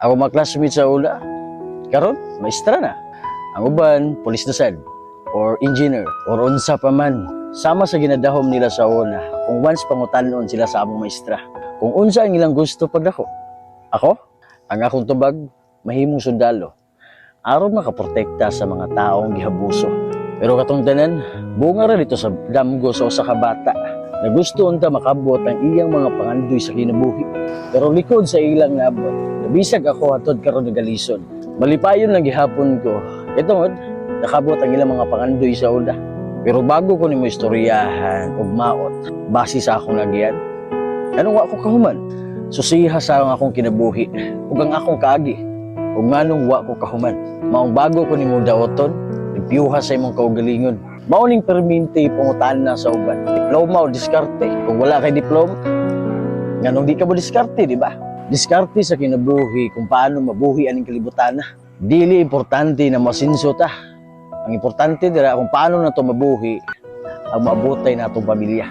Ako mga sa ula. Karon, maestra na. Ang uban, polis na sad, or engineer, or unsa pa man. Sama sa ginadahom nila sa una, kung once pangutanon sila sa among maestra. Kung unsa ang ilang gusto pagdako. Ako, ang akong tubag, mahimong sundalo. Aron makaprotekta sa mga taong gihabuso. Pero katong tanan, bunga ra dito sa damgo sa usa ka bata na gusto unta makabot ang iyang mga pangandoy sa kinabuhi. Pero likod sa ilang nabot, nabisag ako hatod karon nga galison. Malipayon lang gihapon ko. Ito ngod, nakabot ang ilang mga pangandoy sa ula. Pero bago ko nimo istoryahan ug maot, base sa akong nagiyan, anong wa ko kahuman? Susiha sa akong kinabuhi ug ang akong kaagi. Ug nganong wa ko kahuman. Maong bago ko nimo daoton, nagpiyuha sa imong kaugalingon. Mauning perminti pangutan na sa uban. Diploma o diskarte. Kung wala kay diploma, nganong di ka mo diskarte, di ba? Diskarte sa kinabuhi kung paano mabuhi aning kalibutan na. Dili importante na masinso ta. Ang importante dira kung paano na to mabuhi ang maabutay na atong pamilya.